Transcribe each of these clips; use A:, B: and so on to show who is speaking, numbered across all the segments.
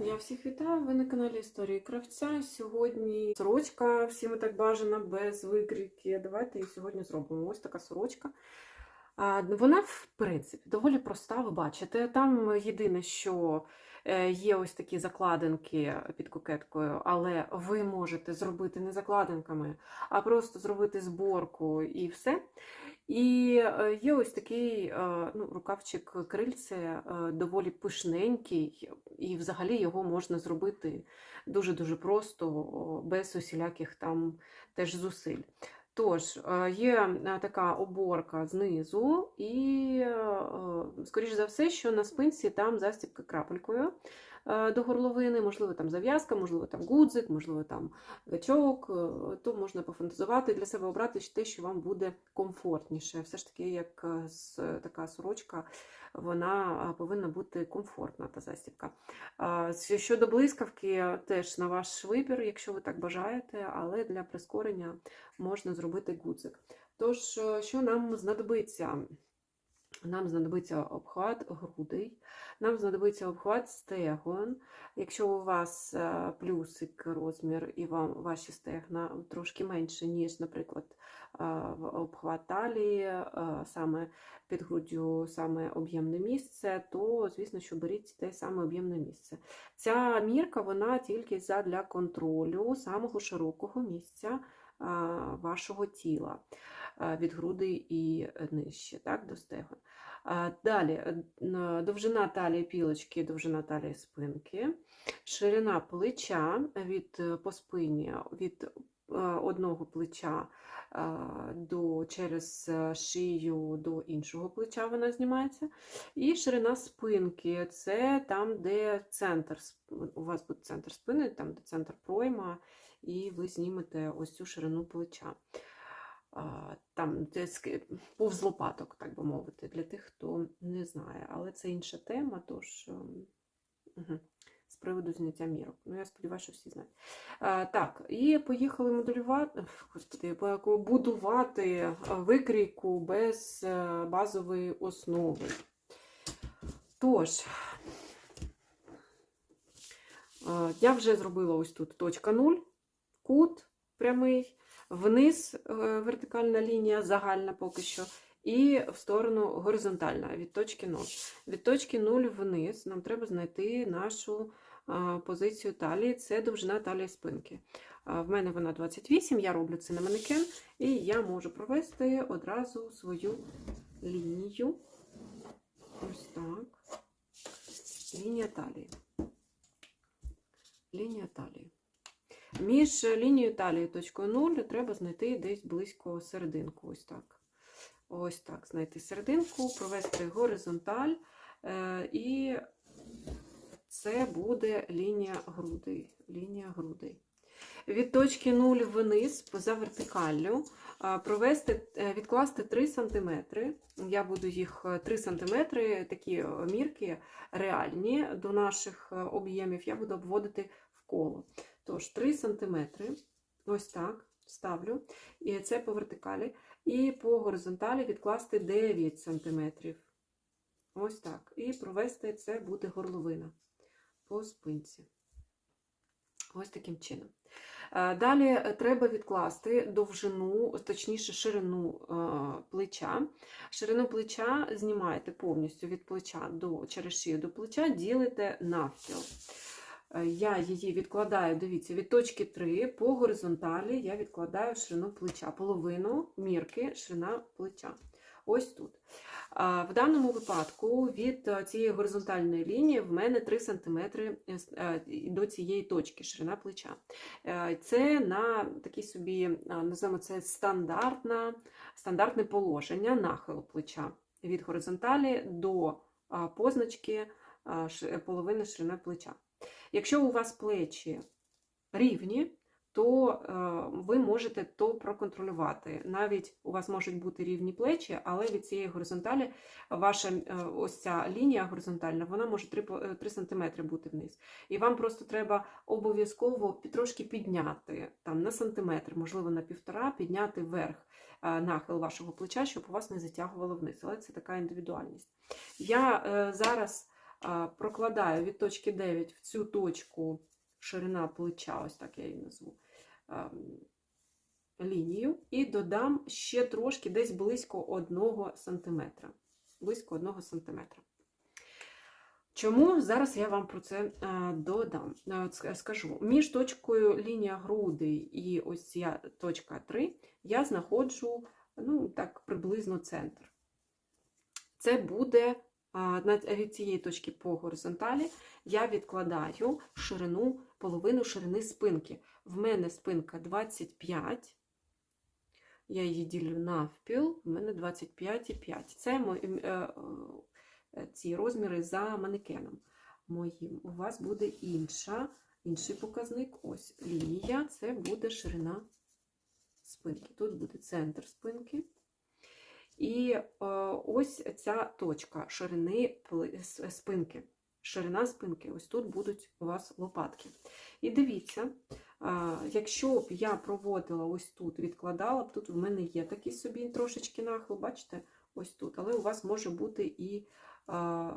A: Я всіх вітаю. Ви на каналі Історії Кравця. Сьогодні сорочка, всім так бажана, без викрійки. Давайте її сьогодні зробимо. Ось така сорочка. Вона, в принципі, доволі проста, ви бачите. Там єдине, що е, є ось такі закладинки під кокеткою, але ви можете зробити не закладинками, а просто зробити зборку і все. І е, є ось такий е, ну, рукавчик крильце, е, доволі пишненький, і взагалі його можна зробити дуже-дуже просто, без усіляких там теж зусиль. Тож, є така оборка знизу, і, скоріш за все, що на спинці там застібка крапелькою до горловини, можливо, там зав'язка, можливо, там гудзик, можливо, там гачок, е, то можна пофантазувати для себе обрати те, що вам буде комфортніше. Все ж таки, як е, така сорочка, вона е, повинна бути комфортна, та застібка. Щодо блискавки, теж на ваш вибір, якщо ви так бажаєте, але для прискорення можна зробити гудзик. Тож, е, що нам знадобиться? Нам знадобиться обхват грудей, нам знадобиться обхват стегон. Якщо у вас е, плюсик розмір і вам ваші стегна трошки менше, ніж, наприклад, е, обхват талії, е, саме під груддю, саме об'ємне місце, то, звісно, що беріть те саме об'ємне місце. Ця мірка вона тільки задля контролю самого широкого місця вашого тіла від грудей і нижче, так, до стегон. Далі е, довжина талії пілочки, довжина талії спинки, ширина плеча від е, по спині від е, одного плеча е, до, через е, шию до іншого плеча вона знімається. І ширина спинки це там, де центр, у вас буде центр спини, там де центр пройма, і ви знімете ось цю ширину плеча. Там повз лопаток, так би мовити, для тих, хто не знає. Але це інша тема, тож мгм, з приводу зняття мірок. Ну, я сподіваюся, що всі знають. А, так, і поїхали моделювати, господи, будувати е, викрійку без е, базової основи. Тож, е, я вже зробила ось тут точка 0, кут прямий вниз е, вертикальна лінія, загальна поки що, і в сторону горизонтальна від точки 0. Від точки 0 вниз нам треба знайти нашу позицію талії, це довжина талії спинки. В мене вона 28, я роблю це на манекен, і я можу провести одразу свою лінію. Ось так. Лінія талії. Лінія талії. Між лінією талії і точкою 0 треба знайти десь близько серединку. Ось так. Ось так. Знайти серединку, провести горизонталь. е, І це буде лінія грудей. Лінія грудей. Від точки 0 вниз за вертикаллю провести, е, відкласти 3 см. Я буду їх е, 3 см, такі е, мірки реальні до наших е, об'ємів, я буду обводити в коло. Тож 3 см, ось так, ставлю, і це по вертикалі. І по горизонталі відкласти 9 см. Ось так. І провести це буде горловина по спинці. Ось таким чином. Е, Далі треба відкласти довжину, точніше ширину е, плеча. Ширину плеча знімаєте повністю від плеча до через до плеча, ділите навпіл. Е, Я її відкладаю, дивіться, від точки 3 по горизонталі я відкладаю ширину плеча, половину мірки ширина плеча. Ось тут. В даному випадку від е, цієї горизонтальної лінії в мене 3 см до цієї точки ширина плеча. Е, Це на такий собі, називаємо це стандартна, стандартне положення нахилу плеча від горизонталі до позначки половини ширина плеча. Якщо у вас плечі рівні, то е, ви можете то проконтролювати. Навіть у вас можуть бути рівні плечі, але від цієї горизонталі ваша е, ось ця лінія горизонтальна, вона може 3, 3 см бути вниз. І вам просто треба обов'язково трошки підняти там, на сантиметр, можливо, на півтора, підняти вверх е, нахил вашого плеча, щоб у вас не затягувало вниз. Але це така індивідуальність. Я зараз прокладаю від точки 9 в цю точку ширина плеча, ось так я її назву, лінію, і додам ще трошки десь близько 1 см. Близько 1 см. Чому зараз я вам про це е, додам? Е, скажу. Між точкою лінія грудей і ось ця точка 3 я знаходжу ну, так, приблизно центр. Це буде від цієї точки по горизонталі я відкладаю ширину, половину ширини спинки. В мене спинка 25. Я її ділю навпіл, в мене 25,5. Це мої, е, е, ці розміри за манекеном моїм. У вас буде інша, інший показник. Ось лінія, це буде ширина спинки. Тут буде центр спинки. І е, ось ця точка ширини спинки. Ширина спинки, ось тут будуть у вас лопатки. І дивіться, а, якщо б я проводила ось тут, відкладала б, тут в мене є такий собі трошечки нахил, бачите, ось тут, але у вас може бути і а,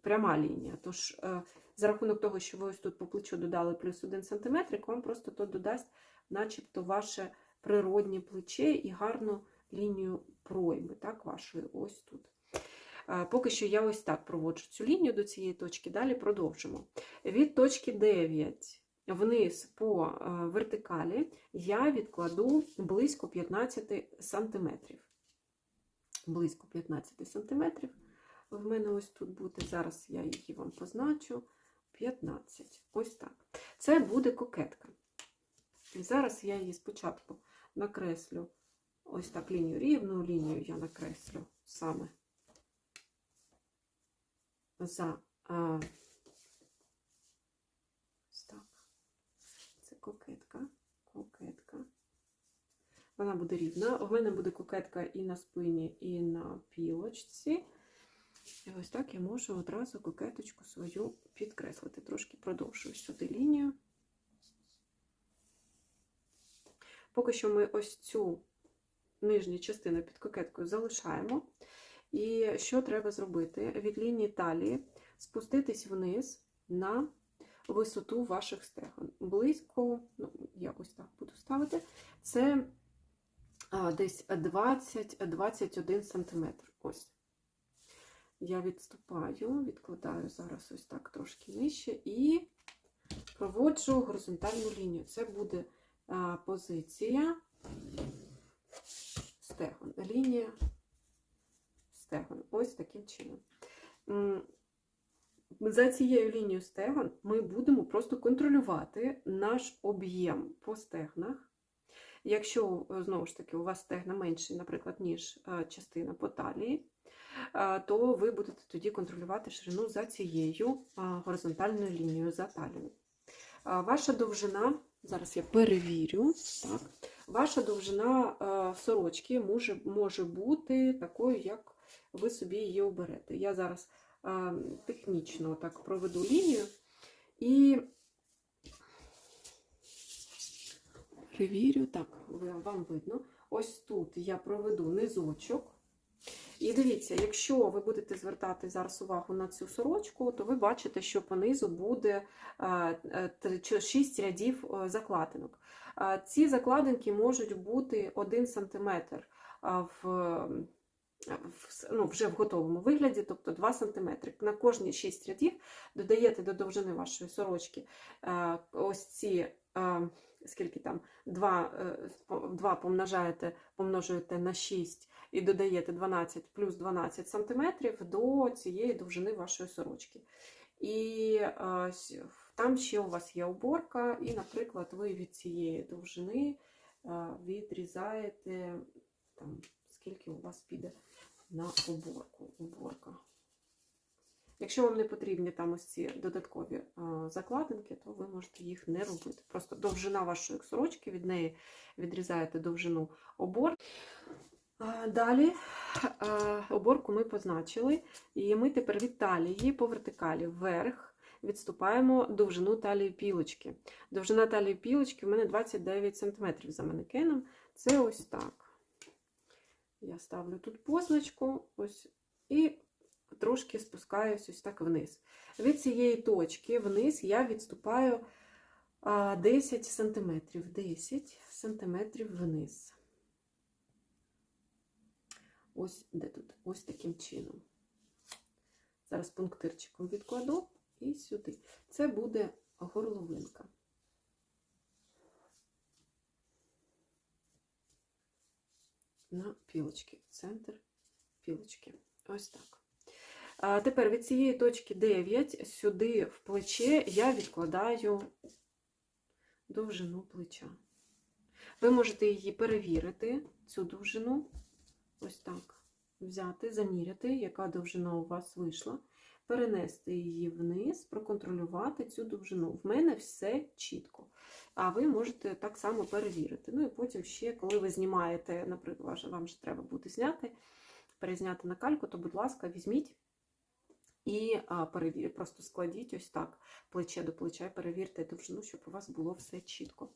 A: пряма лінія. Тож, е, за рахунок того, що ви ось тут по плечу додали плюс 1 см, вам просто то додасть начебто ваше природнє плече і гарну лінію пройми, так, вашої ось тут. Поки що я ось так проводжу цю лінію до цієї точки, далі продовжимо. Від точки 9 вниз по вертикалі я відкладу близько 15 см. Близько 15 см. В мене ось тут буде, зараз я її вам позначу. 15. Ось так. Це буде кокетка. І зараз я її спочатку накреслю ось так лінію, рівну лінію я накреслю саме за а, так. Це кокетка. Кокетка. Вона буде рівна. У мене буде кокетка і на спині, і на пілочці. І ось так я можу одразу кокеточку свою підкреслити. Трошки продовжую сюди лінію. Поки що ми ось цю нижню частину під кокеткою залишаємо. І що треба зробити? Від лінії талії спуститись вниз на висоту ваших стегон. Близько, ну, я ось так буду ставити, це а, десь 20-21 см. Ось. Я відступаю, відкладаю зараз ось так трошки нижче і проводжу горизонтальну лінію. Це буде а, позиція стегон. Лінія стегон. Ось таким чином. За цією лінією стегон ми будемо просто контролювати наш об'єм по стегнах. Якщо, е, знову ж таки, у вас стегна менші, наприклад, ніж е, частина по талії, е, то ви будете тоді контролювати ширину за цією горизонтальною лінією за талію. Ваша довжина, зараз я перевірю, так, ваша довжина е, сорочки може, може бути такою, як ви собі її оберете. Я зараз е, технічно так проведу лінію і перевірю, так, вам видно. Ось тут я проведу низочок. І дивіться, якщо ви будете звертати зараз увагу на цю сорочку, то ви бачите, що по низу буде 6 рядів е, закладинок. Е, Ці закладинки можуть бути 1 см в, в, ну, вже в готовому вигляді, тобто 2 см. На кожні 6 рядів додаєте до довжини вашої сорочки е, ось ці. е, Скільки там 2, 2 помножаєте, помножуєте на 6 і додаєте 12 плюс 12 см до цієї довжини вашої сорочки. І е, там ще у вас є оборка, і, наприклад, ви від цієї довжини е, відрізаєте, там, скільки у вас піде на оборку. оборка. Якщо вам не потрібні там ось ці додаткові е, закладинки, то ви можете їх не робити. Просто довжина вашої сорочки, від неї відрізаєте довжину оборки. Далі оборку ми позначили, і ми тепер від талії по вертикалі вверх відступаємо довжину талії пілочки. Довжина талії пілочки в мене 29 см за манекеном. Це ось так. Я ставлю тут позначку, ось, і трошки спускаюсь ось так вниз. Від цієї точки вниз я відступаю 10 см. 10 см вниз. Ось де тут, ось таким чином. Зараз пунктирчиком відкладу і сюди. Це буде горловинка. На пілочки, центр пілочки. Ось так. А тепер від цієї точки 9 сюди в плече я відкладаю довжину плеча. Ви можете її перевірити, цю довжину, ось так, взяти, заміряти, яка довжина у вас вийшла, перенести її вниз, проконтролювати цю довжину. В мене все чітко. А ви можете так само перевірити. Ну і потім ще, коли ви знімаєте, наприклад, вам ж треба буде зняти, перезняти на кальку, то, будь ласка, візьміть і перевір, просто складіть ось так плече до плеча і перевірте довжину, щоб у вас було все чітко.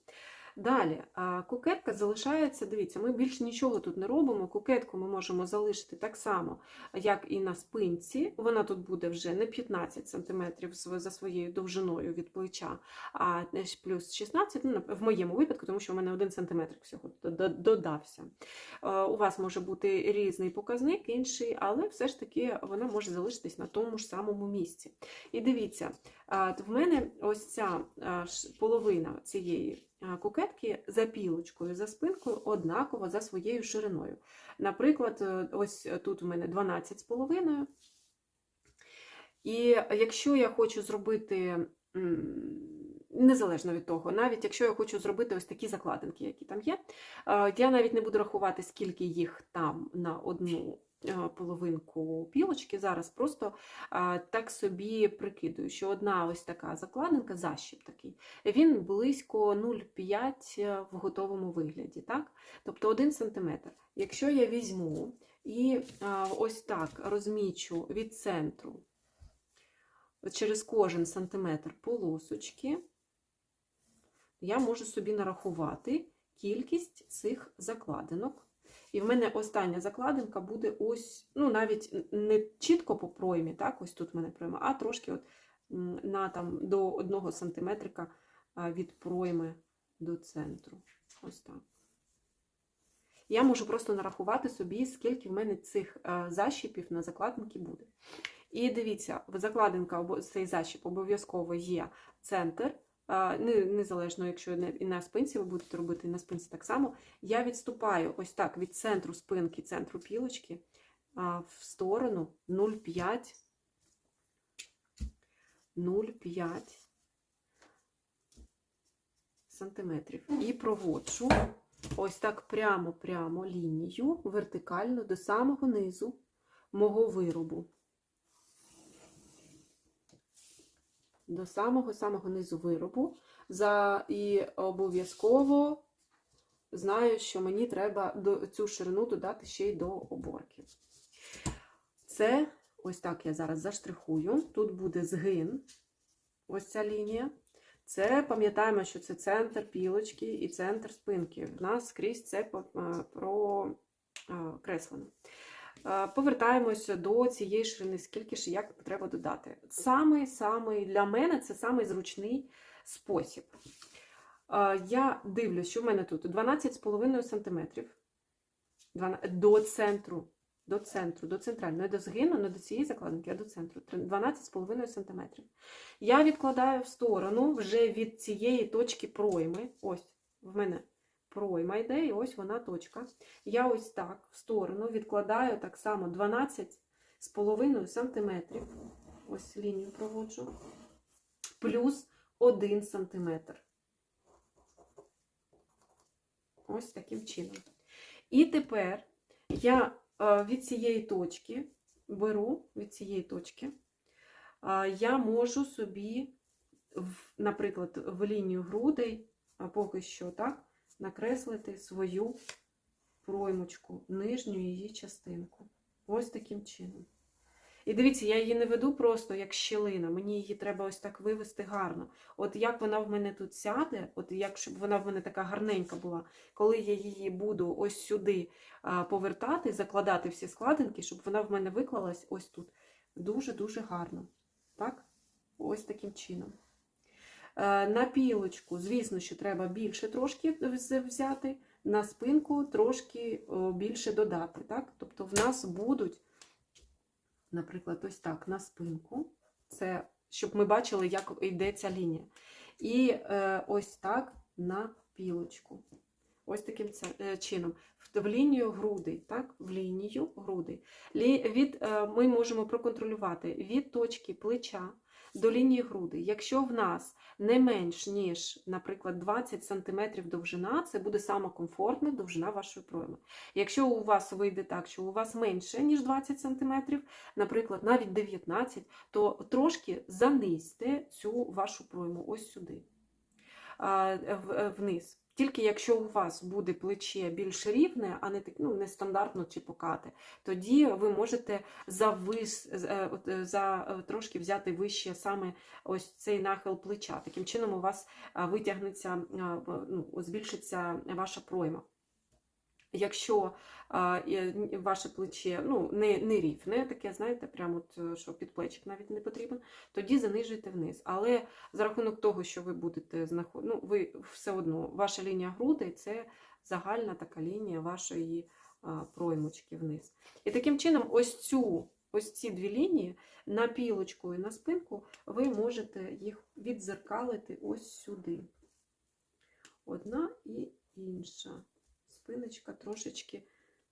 A: Далі, кукетка залишається, дивіться, ми більше нічого тут не робимо. Кукетку ми можемо залишити так само, як і на спинці. Вона тут буде вже не 15 см за своєю довжиною від плеча, а плюс 16 ну, в моєму випадку, тому що у мене 1 см всього додався. У вас може бути різний показник, інший, але все ж таки вона може залишитись на тому ж самому місці. І дивіться, в мене ось ця половина цієї кукетки за пілочкою, за спинкою однаково за своєю шириною. Наприклад, е, ось тут у мене 12,5. І якщо я хочу зробити, незалежно від того, навіть якщо я хочу зробити ось такі закладинки, які там є, е, я навіть не буду рахувати, скільки їх там на одну половинку пілочки. Зараз просто так собі прикидую, що одна ось така закладинка, защіп такий, він близько 0,5 е, в готовому вигляді. так? Тобто 1 см. Якщо я візьму і ось так розмічу від центру через кожен сантиметр полосочки, я можу собі нарахувати кількість цих закладинок. І в мене остання закладинка буде ось, ну, навіть не чітко по проймі, так, ось тут в мене пройма, а трошки от на там до 1 см від пройми до центру. Ось так. Я можу просто нарахувати собі, скільки в мене цих защіпів на закладинки буде. І дивіться, закладинка, цей защіп обов'язково є центр. Незалежно, якщо і на спинці ви будете робити, і на спинці так само, я відступаю ось так від центру спинки, центру пілочки в сторону 0,5, 0,5 сантиметрів. І проводжу ось так прямо-прямо лінію вертикально до самого низу мого виробу. До самого-самого низу виробу. За, І обов'язково знаю, що мені треба до, цю ширину додати ще й до оборки. Це ось так я зараз заштрихую. Тут буде згин, ось ця лінія. Це пам'ятаємо, що це центр пілочки і центр спинки. В нас скрізь це прокреслено. Повертаємося до цієї ширини, скільки ж як треба додати. Самий, самий для мене це самий зручний спосіб. Я дивлюсь, що в мене тут 12,5 см до центру, до центру, до центральної, не до згину, не до цієї закладинки, а до центру. 12,5 см. Я відкладаю в сторону вже від цієї точки пройми. Ось, в мене пройма йде, і ось вона точка. Я ось так в сторону відкладаю так само 12,5 см. Ось лінію проводжу, плюс 1 см. Ось таким чином. І тепер я е, від цієї точки беру від цієї точки, е, я можу собі, наприклад, в лінію грудей, поки що так, накреслити свою проймочку, нижню її частинку. Ось таким чином. І дивіться, я її не веду просто як щілина, мені її треба ось так вивести гарно. От як вона в мене тут сяде, от як щоб вона в мене така гарненька була, коли я її буду ось сюди повертати, закладати всі складинки, щоб вона в мене виклалась ось тут. дуже-дуже гарно. Так? Ось таким чином. Е, На пілочку, звісно, що треба більше трошки взяти, на спинку трошки більше додати. Так? Тобто в нас будуть, наприклад, ось так, на спинку. Це щоб ми бачили, як йде ця лінія. І е, ось так на пілочку. Ось таким е, чином. В, лінію грудей, так? В лінію грудей. Лі, від, е, ми можемо проконтролювати від точки плеча до лінії груди. Якщо в нас не менш, ніж, наприклад, 20 см довжина, це буде сама комфортна довжина вашої пройми. Якщо у вас вийде так, що у вас менше, ніж 20 см, наприклад, навіть 19 то трошки занизьте цю вашу пройму ось сюди, е, вниз. Тільки якщо у вас буде плече більш рівне, а не так, ну, нестандартно чи покате, тоді ви можете за, вис, е, е, за е, трошки взяти вище саме ось цей нахил плеча. Таким чином у вас витягнеться, ну, збільшиться ваша пройма. Якщо ваше плече ну, не, не рівне, таке, знаєте, прямо от, е, що підплечик навіть не потрібен, тоді занижуйте вниз. Але за рахунок того, що ви будете знаходити, ну, ви все одно, ваша лінія грудей це загальна така лінія вашої проймочки вниз. І таким чином, ось цю. Ось ці дві лінії на пілочку і на спинку ви можете їх відзеркалити ось сюди. Одна і інша спиночка трошечки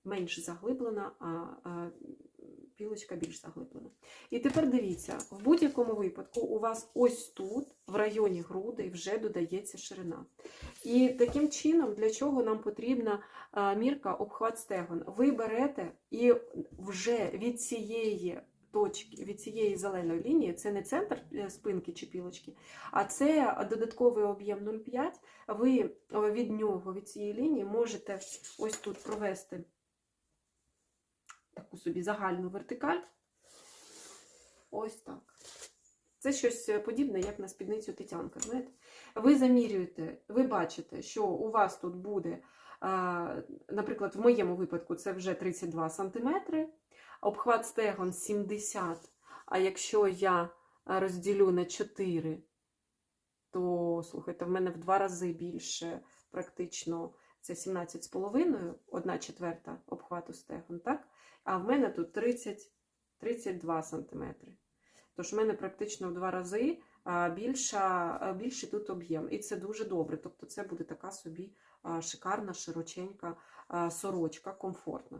A: менш заглиблена, а, пілочка більш заглиблена. І тепер дивіться, в будь-якому випадку у вас ось тут, в районі грудей, вже додається ширина. І таким чином, для чого нам потрібна мірка обхват стегон? Ви берете і вже від цієї точки, від цієї зеленої лінії, це не центр е, спинки чи пілочки, а це додатковий об'єм 0,5. Ви е, від нього, від цієї лінії, можете ось тут провести таку собі загальну вертикаль. Ось так. Це щось подібне, як на спідницю Тетянка. Знаєте? Ви замірюєте, ви бачите, що у вас тут буде, наприклад, в моєму випадку це вже 32 см, обхват стегон 70 А якщо я розділю на 4, то, слухайте, в мене в два рази більше, практично це 17,5, 1 четверта обхвату стегон, так? А в мене тут 30, 32 см. Тож в мене практично в два рази більша, більший тут об'єм. І це дуже добре. Тобто це буде така собі шикарна, широченька сорочка, комфортна.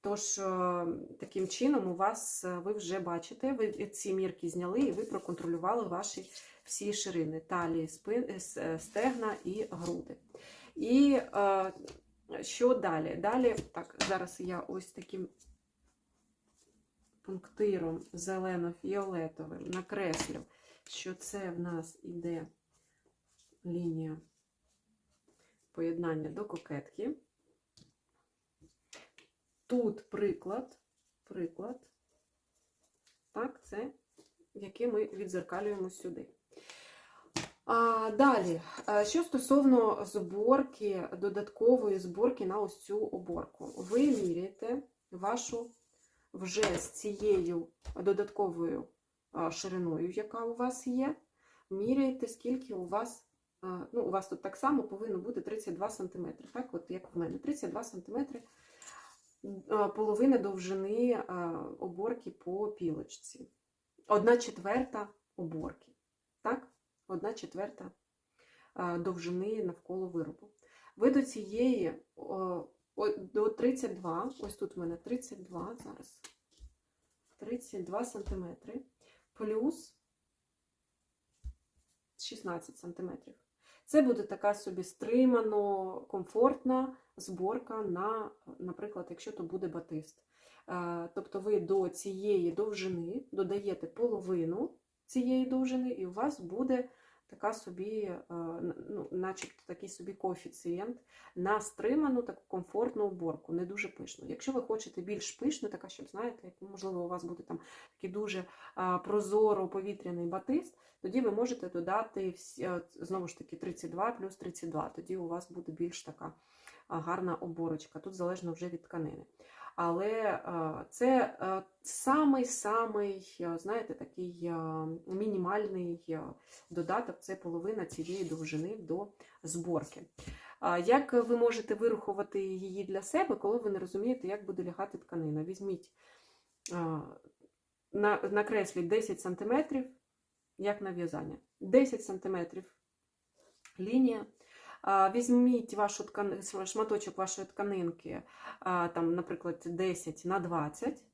A: Тож, е, таким чином, у вас е, ви вже бачите, ви ці мірки зняли і ви проконтролювали ваші всі ширини талії, спин, е, стегна і груди. І що далі? Далі, так, зараз я ось таким пунктиром зелено-фіолетовим накреслю, що це в нас іде лінія поєднання до кокетки. Тут приклад, приклад, так, це, який ми відзеркалюємо сюди. А, далі, що стосовно зборки, додаткової зборки на ось цю оборку. Ви міряєте вашу вже з цією додатковою шириною, яка у вас є, міряєте, скільки у вас, ну, у вас тут так само повинно бути 32 см, так, от як в мене, 32 см половина довжини оборки по пілочці. Одна четверта оборки, так? Одна четверта довжини навколо виробу. Ви до цієї до 32, ось тут в мене 32 зараз. 32 сантиметри плюс 16 сантиметрів. Це буде така собі стримано, комфортна зборка на, наприклад, якщо то буде батист. Е, Тобто ви до цієї довжини додаєте половину цієї довжини, і у вас буде така собі, е, ну, начебто такий собі коефіцієнт на стриману таку комфортну уборку, не дуже пишну. Якщо ви хочете більш пишну, така, щоб знаєте, як можливо, у вас буде там такий дуже а, прозоро повітряний батист, тоді ви можете додати е, знову ж таки 32 плюс 32. Тоді у вас буде більш така гарна оборочка. Тут залежно вже від тканини. Але це самий-самий, знаєте, такий мінімальний додаток це половина цієї довжини до зборки. Як ви можете вирахувати її для себе, коли ви не розумієте, як буде лягати тканина? Візьміть, на- накресліть 10 см, як на в'язання. 10 см лінія. Візьміть вашу ткани... шматочок вашої тканинки, там, наприклад, 10 на 20,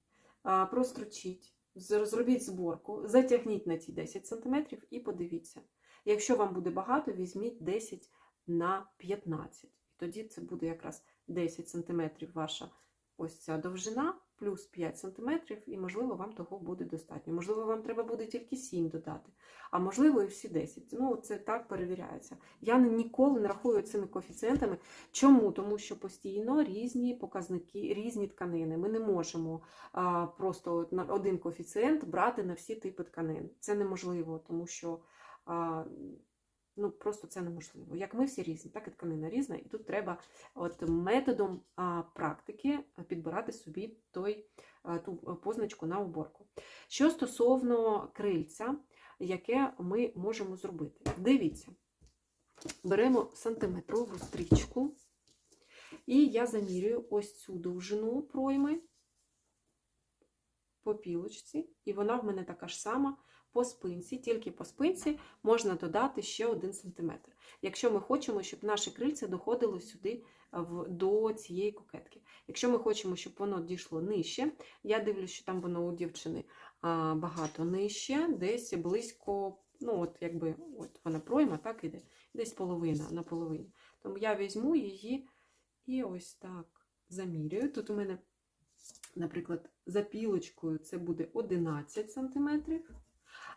A: а, прострочіть, зробіть зборку, затягніть на ті 10 см і подивіться. Якщо вам буде багато, візьміть 10 на 15. І тоді це буде якраз 10 см ваша ось ця довжина, плюс 5 см, і, можливо, вам того буде достатньо. Можливо, вам треба буде тільки 7 додати, а можливо, і всі 10. Ну, це так перевіряється. Я ніколи не рахую цими коефіцієнтами. Чому? Тому що постійно різні показники, різні тканини. Ми не можемо а, просто один коефіцієнт брати на всі типи тканин. Це неможливо, тому що. А, Ну, просто це неможливо. Як ми всі різні, так і тканина різна, і тут треба от методом а, практики підбирати собі той, а, ту позначку на уборку. Що стосовно крильця, яке ми можемо зробити? Дивіться, беремо сантиметрову стрічку, і я замірюю ось цю довжину пройми по пілочці, і вона в мене така ж сама по спинці, тільки по спинці можна додати ще 1 см. Якщо ми хочемо, щоб наше крильце доходило сюди до цієї кокетки. Якщо ми хочемо, щоб воно дійшло нижче, я дивлюсь, що там воно у дівчини багато нижче, десь близько, ну от якби от вона пройма, так іде, десь половина на половині. Тому я візьму її і ось так замірюю. Тут у мене, наприклад, за пілочкою це буде 11 см.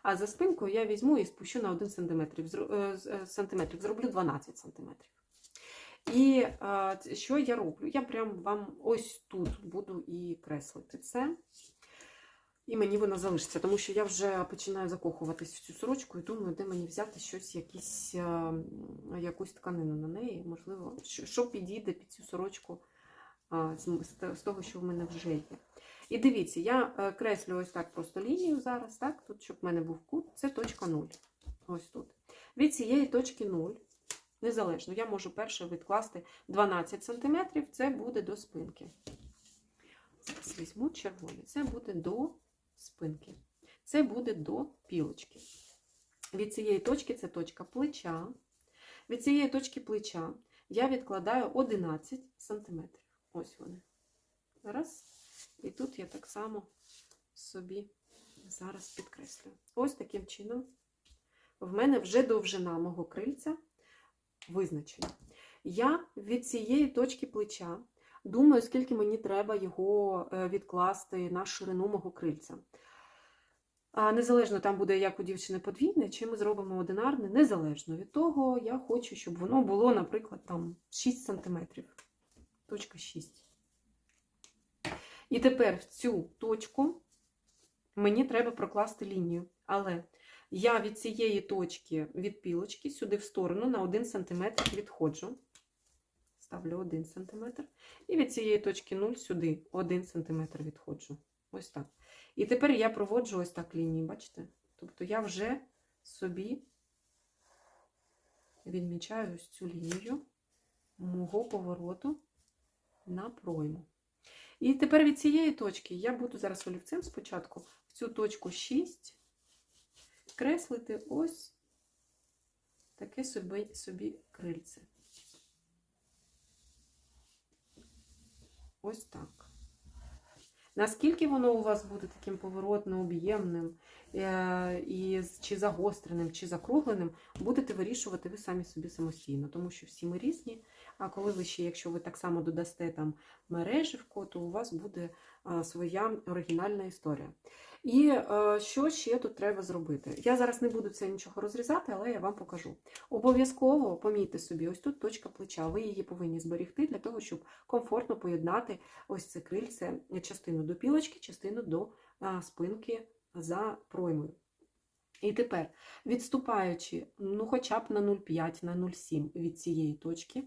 A: А за спинкою я візьму і спущу на 1 см, сантиметрів, зроблю 12 см. І а, що я роблю? Я прям вам ось тут буду і креслити це. І мені воно залишиться, тому що я вже починаю закохуватись в цю сорочку і думаю, де мені взяти щось, якісь, якусь тканину на неї, можливо, що, підійде під цю сорочку з того, що в мене вже є. І дивіться, я е, креслю ось так просто лінію зараз, так, тут, щоб в мене був кут, це точка 0. Ось тут. Від цієї точки 0, незалежно, я можу перше відкласти 12 см, це буде до спинки. Зараз візьму червоний, це буде до спинки. Це буде до пілочки. Від цієї точки це точка плеча. Від цієї точки плеча я відкладаю 11 см. Ось вони. Раз. І тут я так само собі зараз підкреслюю. Ось таким чином в мене вже довжина мого крильця визначена. Я від цієї точки плеча думаю, скільки мені треба його е, відкласти на ширину мого крильця. А незалежно там буде, як у дівчини подвійне, чи ми зробимо одинарне, незалежно від того, я хочу, щоб воно було, наприклад, там 6 см. Точка 6. І тепер в цю точку мені треба прокласти лінію. Але я від цієї точки, від пілочки, сюди в сторону на 1 см відходжу. Ставлю 1 см. І від цієї точки 0 сюди 1 см відходжу. Ось так. І тепер я проводжу ось так лінії, бачите? Тобто я вже собі відмічаю ось цю лінію мого повороту на пройму. І тепер від цієї точки я буду зараз олівцем спочатку в цю точку 6 креслити ось таке собі, собі крильце. Ось так. Наскільки воно у вас буде таким поворотно об'ємним, е, і чи загостреним, чи закругленим, будете вирішувати ви самі собі самостійно, тому що всі ми різні. А коли ви ще, якщо ви так само додасте там мережівку, то у вас буде своя оригінальна історія. І е, що ще тут треба зробити? Я зараз не буду це нічого розрізати, але я вам покажу. Обов'язково помійте собі, ось тут точка плеча. Ви її повинні зберегти для того, щоб комфортно поєднати ось це крильце, частину до пілочки, частину до спинки за проймою. І тепер, відступаючи, ну хоча б на 0,5, на 0,7 від цієї точки,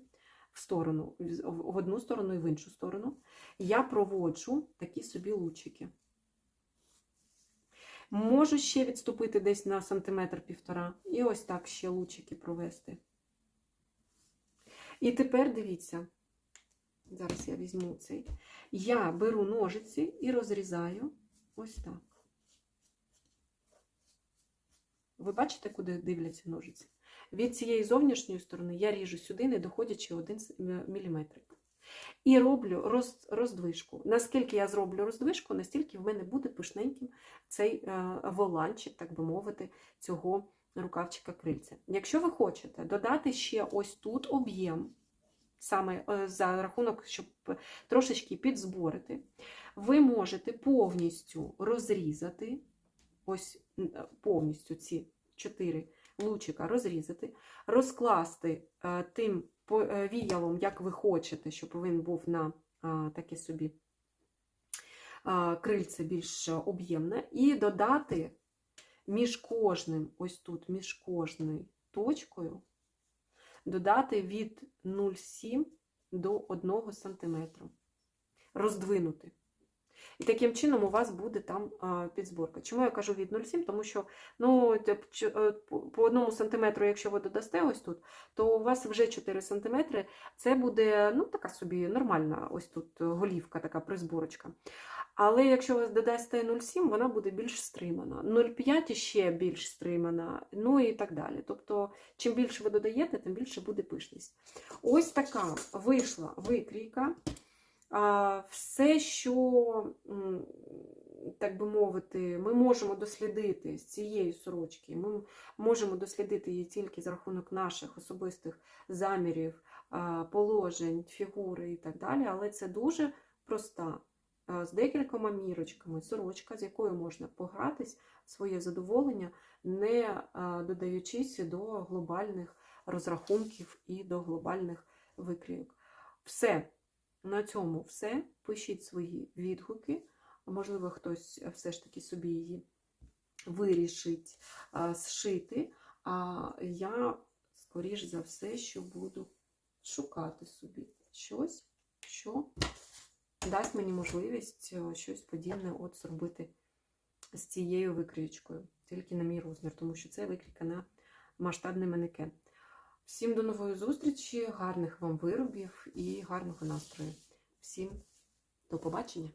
A: в сторону, в одну сторону і в іншу сторону, я проводжу такі собі лучики. Можу ще відступити десь на сантиметр півтора. І ось так ще лучики провести. І тепер дивіться, зараз я візьму цей. Я беру ножиці і розрізаю ось так. Ви бачите, куди дивляться ножиці? Від цієї зовнішньої сторони я ріжу сюди, не доходячи 1 мм. І роблю роз, роздвижку. Наскільки я зроблю роздвижку, настільки в мене буде пишненьким цей е, воланчик, так би мовити, цього рукавчика крильця. Якщо ви хочете додати ще ось тут об'єм, саме е, за рахунок, щоб трошечки підзборити, ви можете повністю розрізати, ось повністю ці чотири лучика розрізати, розкласти е, тим е, віялом, як ви хочете, щоб він був на е, таке собі е, крильце більш об'ємне, і додати між кожним, ось тут, між кожною точкою, додати від 0,7 до 1 см. Роздвинути. І таким чином у вас буде там підзборка. Чому я кажу від 0,7? Тому що ну, е, по одному сантиметру, якщо ви додасте ось тут, то у вас вже 4 сантиметри. Це буде ну, така собі нормальна ось тут голівка, така призборочка. Але якщо ви додасте 0,7, вона буде більш стримана. 0,5 ще більш стримана, ну і так далі. Тобто, чим більше ви додаєте, тим більше буде пишність. Ось така вийшла викрійка. Все, що, так би мовити, ми можемо дослідити з цієї сорочки, ми можемо дослідити її тільки за рахунок наших особистих замірів, положень, фігури і так далі. Але це дуже проста, з декількома мірочками сорочка, з якою можна погратись своє задоволення, не додаючись до глобальних розрахунків і до глобальних викрійок. Все. На цьому все. Пишіть свої відгуки. Можливо, хтось все ж таки собі її вирішить а, зшити. А я, скоріш за все, що буду шукати собі щось, що дасть мені можливість е, щось подібне от зробити з цією викрійкою. Тільки на мій розмір, тому що це викрійка на масштабний манекен. Всім до нової зустрічі, гарних вам виробів і гарного настрою. Всім до побачення!